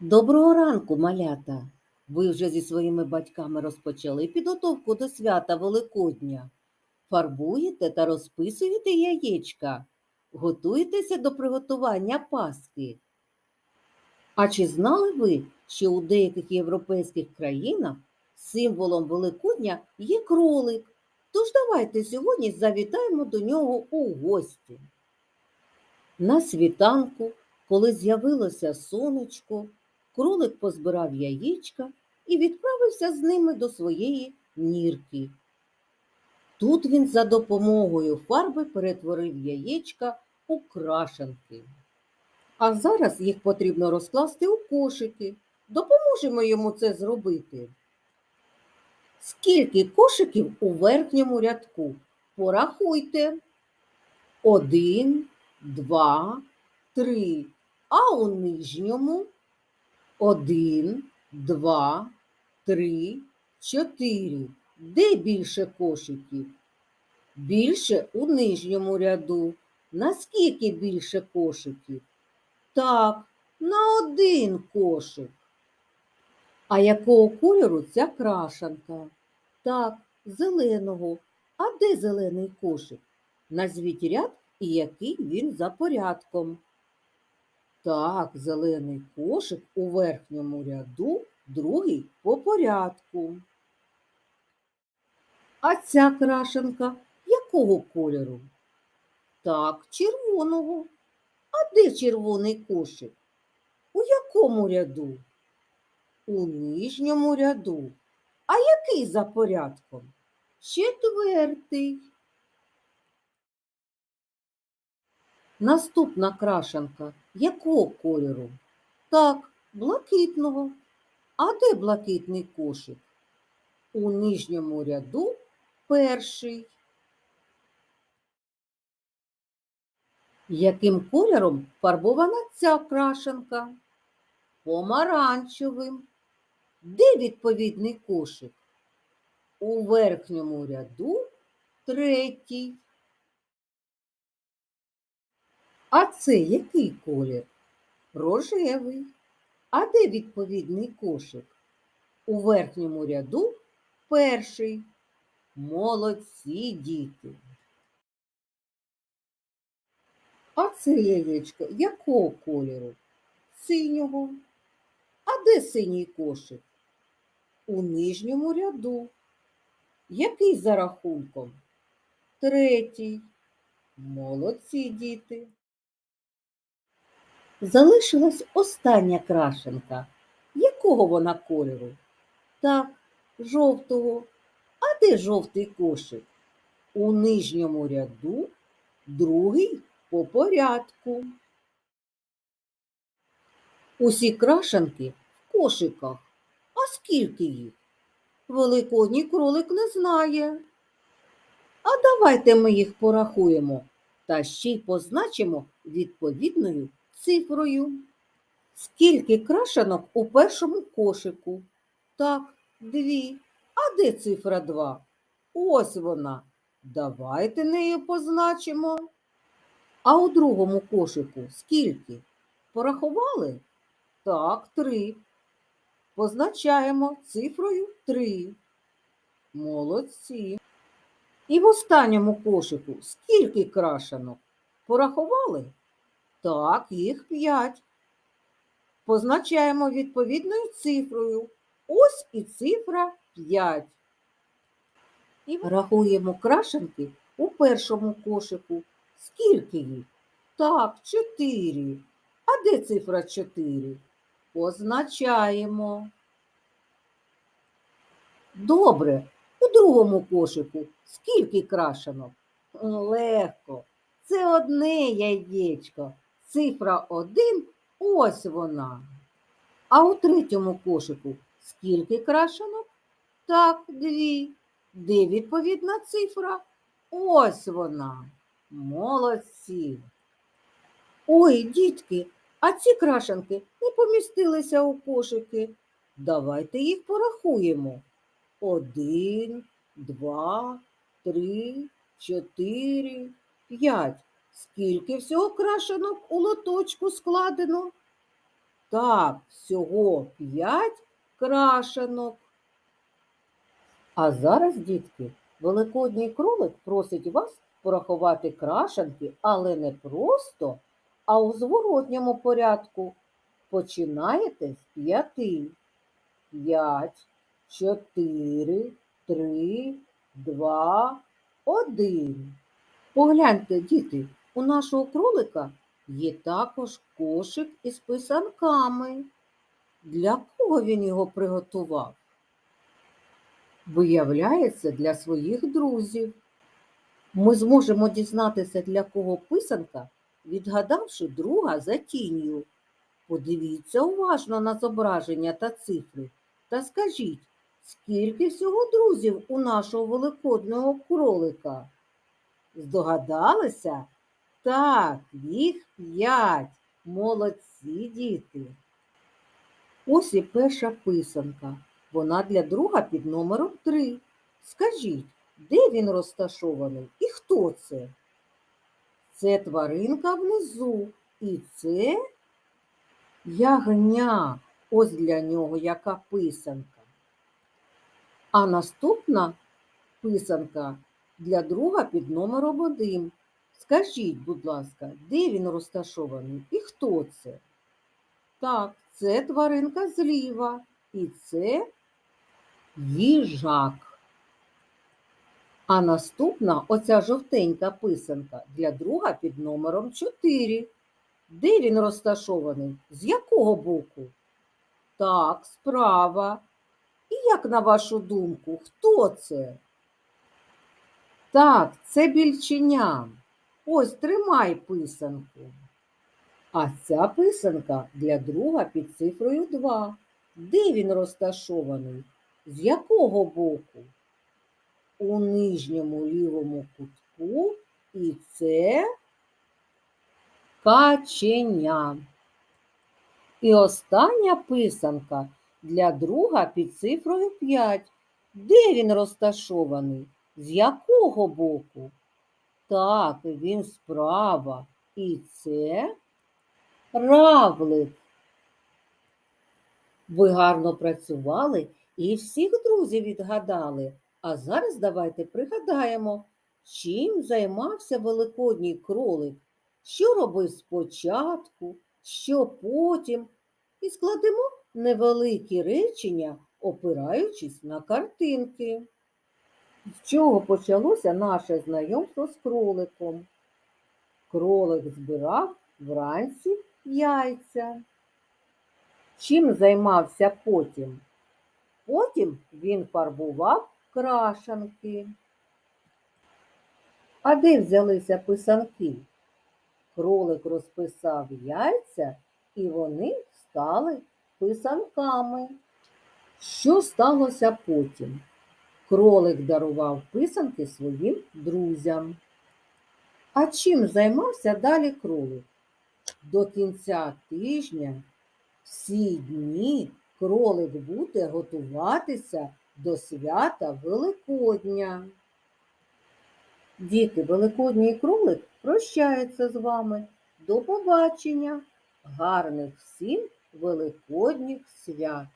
Доброго ранку, малята! Ви вже зі своїми батьками розпочали підготовку до свята Великодня. Фарбуєте та розписуєте яєчка, готуєтеся до приготування паски. А чи знали ви, що у деяких європейських країнах символом Великодня є кролик? Тож давайте сьогодні завітаємо до нього у гості. На світанку, коли з'явилося сонечко, кролик позбирав яєчка і відправився з ними до своєї нірки. Тут він за допомогою фарби перетворив яєчка у крашанки. А зараз їх потрібно розкласти у кошики. Допоможемо йому це зробити. Скільки кошиків у верхньому рядку? Порахуйте. Один, два, три. А у нижньому один, два, три, чотири. Де більше кошиків? Більше у нижньому ряду. Наскільки більше кошиків? Так, на один кошик. А якого кольору ця крашанка? Так, зеленого. А де зелений кошик? Назвіть ряд і який він за порядком. Так, зелений кошик у верхньому ряду, другий по порядку. А ця крашенка якого кольору? Так, червоного. А де червоний кошик? У якому ряду? У нижньому ряду. А який за порядком? Четвертий. Наступна крашенка якого кольору? Так, блакитного. А де блакитний кошик? У нижньому ряду перший. Яким кольором фарбована ця крашенка? Помаранчевим. Де відповідний кошик? У верхньому ряду третій. А це який колір? Рожевий. А де відповідний кошик? У верхньому ряду перший. Молодці діти. А це яєчко якого кольору? Синього. А де синій кошик? У нижньому ряду. Який за рахунком? Третій. Молодці діти. Залишилась остання крашенка. Якого вона кольору? Так, жовтого. А де жовтий кошик? У нижньому ряду, другий по порядку. Усі крашенки в кошиках. А скільки їх? Великодній кролик не знає. А давайте ми їх порахуємо та ще й позначимо відповідною цифрою. Скільки крашенок у першому кошику? Так, дві. А де цифра два? Ось вона. Давайте нею позначимо. А у другому кошику скільки? Порахували? Так, три. Позначаємо цифрою три. Молодці. І в останньому кошику скільки крашенок? Порахували? Так, їх п'ять. Позначаємо відповідною цифрою. Ось і цифра 5. І рахуємо крашенки у першому кошику. Скільки їх? Так, 4. А де цифра 4? Позначаємо. Добре. У другому кошику скільки крашенок? Легко. Це одне яєчко. Цифра 1 ось вона. А у третьому кошику скільки крашенок? Так, дві. Де відповідна цифра? Ось вона. Молодці. Ой, дітки, а ці крашенки не помістилися у кошики. Давайте їх порахуємо. Один, два, три, чотири, п'ять. Скільки всього крашенок у лоточку складено? Так, всього п'ять крашенок. А зараз, дітки, великодній кролик просить вас порахувати крашенки, але не просто, а у зворотньому порядку. Починаєте з п'яти. П'ять, чотири, три, два, один. Погляньте, діти, у нашого кролика є також кошик із писанками. Для кого він його приготував? Виявляється, для своїх друзів. Ми зможемо дізнатися, для кого писанка, відгадавши друга за тінню. Подивіться уважно на зображення та цифри та скажіть, скільки всього друзів у нашого великодного кролика? Здогадалися? Так, їх п'ять. Молодці діти. Ось і перша писанка. Вона для друга під номером 3. Скажіть, де він розташований і хто це? Це тваринка внизу. І це ягня. Ось для нього яка писанка. А наступна писанка для друга під номером 1. Скажіть, будь ласка, де він розташований і хто це? Так, це тваринка зліва. І це їжак. А наступна оця жовтенька писанка для друга під номером 4. Де він розташований? З якого боку? Так, справа. І як на вашу думку, хто це? Так, це більченя. Ось тримай писанку. А ця писанка для друга під цифрою 2. Де він розташований? З якого боку? У нижньому лівому кутку і це каченя. І остання писанка для друга під цифрою 5. Де він розташований? З якого боку? Так, він справа. І це равлик. Ви гарно працювали і всіх друзів відгадали. А зараз давайте пригадаємо, чим займався великодній кролик, що робив спочатку, що потім, і складемо невеликі речення, опираючись на картинки. З чого почалося наше знайомство з кроликом? Кролик збирав вранці яйця. Чим займався потім? Потім він фарбував крашанки. А де взялися писанки? Кролик розписав яйця, і вони стали писанками. Що сталося потім? Кролик дарував писанки своїм друзям. А чим займався далі кролик? До кінця тижня всі дні кролик буде готуватися до свята Великодня. Діти, Великодній кролик прощається з вами. До побачення! Гарних всім великодніх свят!